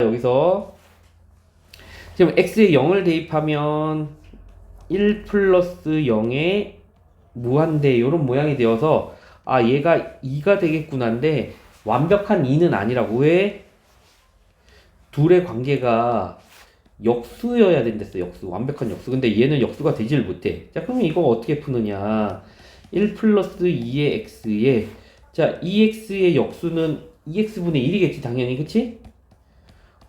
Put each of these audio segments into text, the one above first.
여기서 지금 x에 0을 대입하면 1 플러스 0의 무한대 이런 모양이 되어서 아 얘가 2가 되겠구나인데 완벽한 2는 아니라고. 왜? 둘의 관계가 역수여야 된댔어 역수. 완벽한 역수. 근데 얘는 역수가 되질 못해. 자 그러면 이거 어떻게 푸느냐? 1 플러스 2의 x에 자 2x의 역수는 2x분의 1이겠지 당연히. 그치?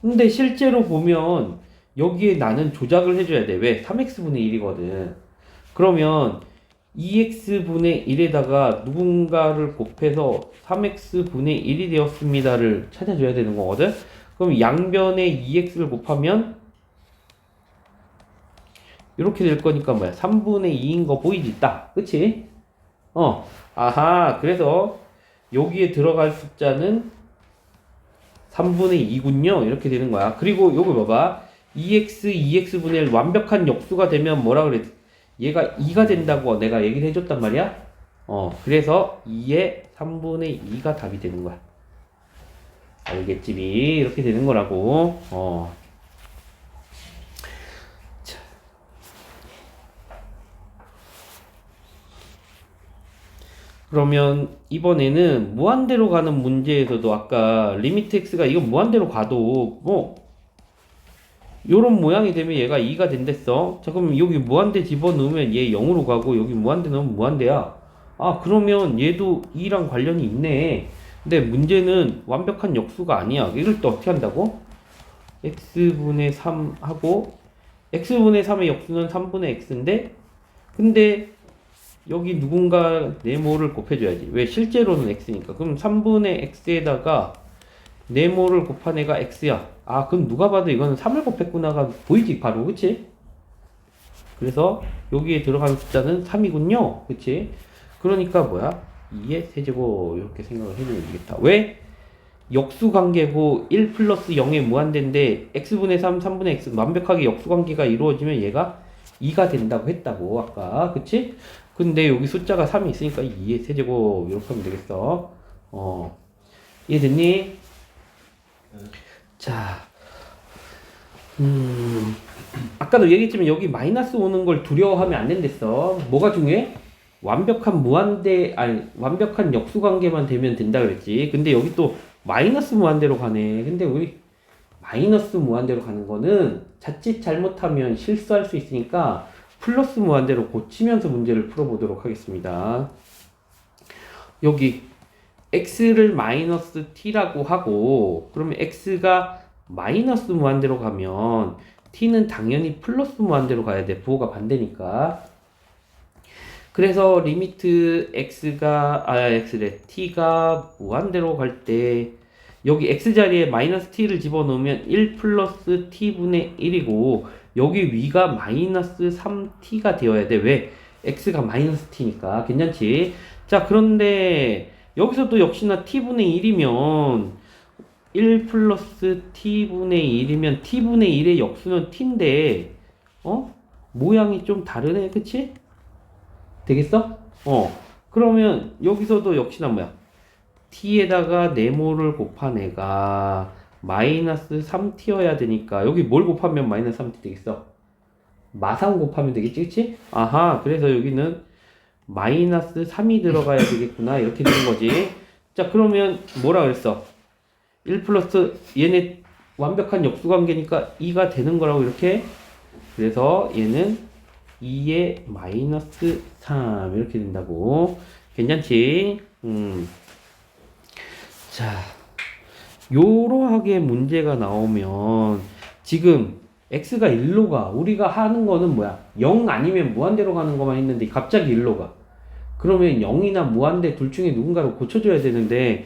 근데 실제로 보면 여기에 나는 조작을 해줘야 돼. 왜? 3x분의 1이거든. 그러면 2x분의 1에다가 누군가를 곱해서 3x분의 1이 되었습니다를 찾아줘야 되는 거거든. 그럼 양변에 2x를 곱하면 이렇게 될 거니까 뭐야? 3분의 2인 거 보이지? 딱. 그치? 어. 아하. 그래서 여기에 들어갈 숫자는 3분의 2군요. 이렇게 되는 거야. 그리고 요거 봐봐. 2x, 2x분의 1 완벽한 역수가 되면 뭐라 그랬? 얘가 2가 된다고 내가 얘기를 해줬단 말이야. 어, 그래서 2의 3분의 2가 답이 되는 거야. 알겠지? 비? 이렇게 되는 거라고. 어. 그러면 이번에는 무한대로 가는 문제에서도 아까 리미트 x가 이거 무한대로 가도 뭐 요런 모양이 되면 얘가 2가 된댔어. 자, 그럼 여기 무한대 집어넣으면 얘 0으로 가고 여기 무한대 넣으면 무한대야. 아, 그러면 얘도 2랑 관련이 있네. 근데 문제는 완벽한 역수가 아니야. 이럴 때 어떻게 한다고? x분의 3 하고 x분의 3의 역수는 3분의 x인데 근데 여기 누군가 네모를 곱해줘야지. 왜? 실제로는 x니까. 그럼 3분의 x에다가 네모를 곱한 애가 x야. 아, 그럼 누가 봐도 이거는 3을 곱했구나가 보이지, 바로. 그치? 그래서 여기에 들어가는 숫자는 3이군요. 그치? 그러니까 뭐야? 2의 세제곱 이렇게 생각을 해주면 되겠다. 왜? 역수 관계고 1 플러스 0의 무한대인데 x분의 3, 3분의 x 완벽하게 역수 관계가 이루어지면 얘가 2가 된다고 했다고 아까 그치? 근데 여기 숫자가 3이 있으니까 2의 세제곱 이렇게 하면 되겠어. 어. 이해됐니? 자, 음, 아까도 얘기했지만 여기 마이너스 오는 걸 두려워하면 안 된댔어. 뭐가 중요해? 완벽한 무한대, 아니, 완벽한 역수 관계만 되면 된다 그랬지. 근데 여기 또 마이너스 무한대로 가네. 근데 우리 마이너스 무한대로 가는 거는 자칫 잘못하면 실수할 수 있으니까 플러스 무한대로 고치면서 문제를 풀어보도록 하겠습니다. 여기 x를 마이너스 t라고 하고 그러면 x가 마이너스 무한대로 가면 t는 당연히 플러스 무한대로 가야 돼. 부호가 반대니까. 그래서 리미트 x가 아 x래 t가 무한대로 갈 때 여기 x 자리에 마이너스 t를 집어넣으면 1 플러스 t분의 1이고 여기 위가 마이너스 3t가 되어야 돼. 왜? x가 마이너스 t니까 괜찮지? 자 그런데 여기서도 역시나 t분의 1이면 1 플러스 t분의 1이면 t분의 1의 역수는 t인데 어? 모양이 좀 다르네 그치? 되겠어? 어 그러면 여기서도 역시나 뭐야 t에다가 네모를 곱한 애가 마이너스 3t여야 되니까 여기 뭘 곱하면 마이너스 3t 되겠어? 마상 곱하면 되겠지 그치? 아하 그래서 여기는 마이너스 3이 들어가야 되겠구나 이렇게 되는 거지 자 그러면 뭐라 그랬어 1 플러스 얘네 완벽한 역수 관계니까 2가 되는 거라고 이렇게 그래서 얘는 2의 마이너스 3 이렇게 된다고 괜찮지 음. 자 요러하게 문제가 나오면 지금 x가 1로 가 우리가 하는 거는 뭐야? 0 아니면 무한대로 가는 것만 했는데 갑자기 1로 가. 그러면 0이나 무한대 둘 중에 누군가를 고쳐줘야 되는데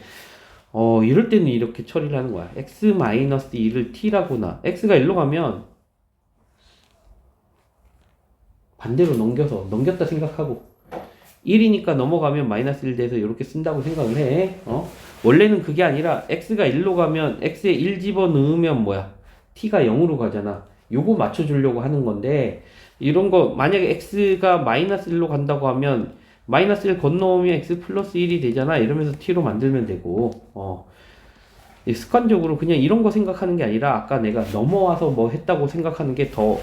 어 이럴 때는 이렇게 처리를 하는 거야. x 마이너스 2를 t라고나. x가 1로 가면 반대로 넘겨서 넘겼다 생각하고 1이니까 넘어가면 마이너스 1 돼서 이렇게 쓴다고 생각을 해 어? 원래는 그게 아니라 x가 1로 가면 x에 1 집어넣으면 뭐야 t가 0으로 가잖아 요거 맞춰주려고 하는 건데 이런 거 만약에 x가 마이너스 1로 간다고 하면 마이너스 1 건너오면 x 플러스 1이 되잖아. 이러면서 t로 만들면 되고, 어. 이 습관적으로 그냥 이런 거 생각하는 게 아니라 아까 내가 넘어와서 뭐 했다고 생각하는 게 더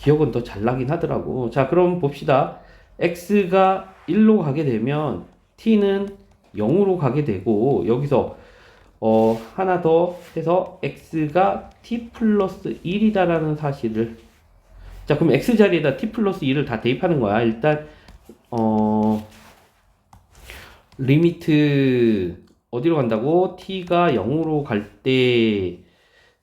기억은 더 잘 나긴 하더라고. 자, 그럼 봅시다. X가 1로 가게 되면 t는 0으로 가게 되고 여기서 어 하나 더 해서 x가 t 플러스 1이다라는 사실을 자 그럼 x 자리에다 t 플러스 1을 다 대입하는 거야. 일단 어 리미트 어디로 간다고? t가 0으로 갈 때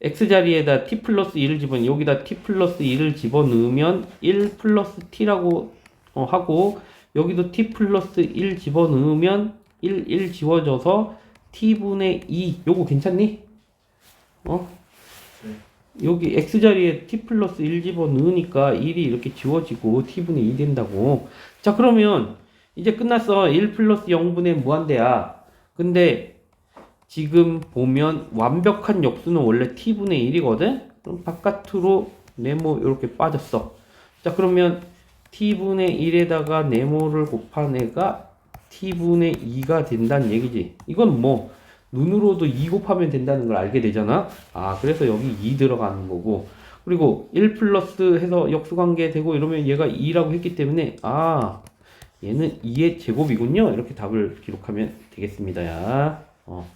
x 자리에다 t 플러스 1을 집어 여기다 t 플러스 1을 집어넣으면 1 플러스 t라고 어, 하고 여기도 t 플러스 1 집어넣으면 1 1 지워져서 t분의 2 요거 괜찮니? 어? 여기 x 자리에 t 플러스 1 집어넣으니까 1이 이렇게 지워지고 t분의 2 된다고 자 그러면 이제 끝났어 1 플러스 0분의 무한대야 근데 지금 보면 완벽한 역수는 원래 t분의 1이거든? 그럼 바깥으로 네모 이렇게 빠졌어. 자, 그러면 t분의 1에다가 네모를 곱한 애가 t분의 2가 된다는 얘기지. 이건 뭐, 눈으로도 2 곱하면 된다는 걸 알게 되잖아? 아, 그래서 여기 2 들어가는 거고. 그리고 1 플러스 해서 역수관계 되고 이러면 얘가 2라고 했기 때문에, 아, 얘는 2의 제곱이군요. 이렇게 답을 기록하면 되겠습니다. 야. 어.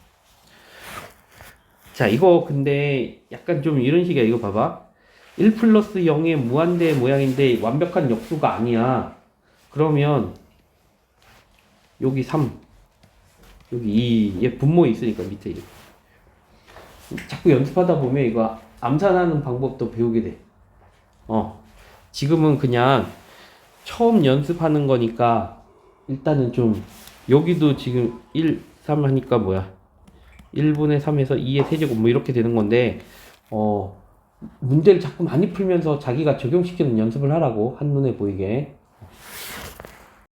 자, 이거 근데 약간 좀 이런 식이야. 이거 봐봐. 1 플러스 0의 무한대 모양인데 완벽한 역수가 아니야. 그러면 여기 3, 여기 2, 얘 분모 있으니까 밑에 이렇게. 자꾸 연습하다 보면 이거 암산하는 방법도 배우게 돼. 어. 지금은 그냥 처음 연습하는 거니까 일단은 좀 여기도 지금 1, 3 하니까 뭐야? 1분의 3에서 2의 세제곱 뭐 이렇게 되는 건데 어 문제를 자꾸 많이 풀면서 자기가 적용시키는 연습을 하라고 한눈에 보이게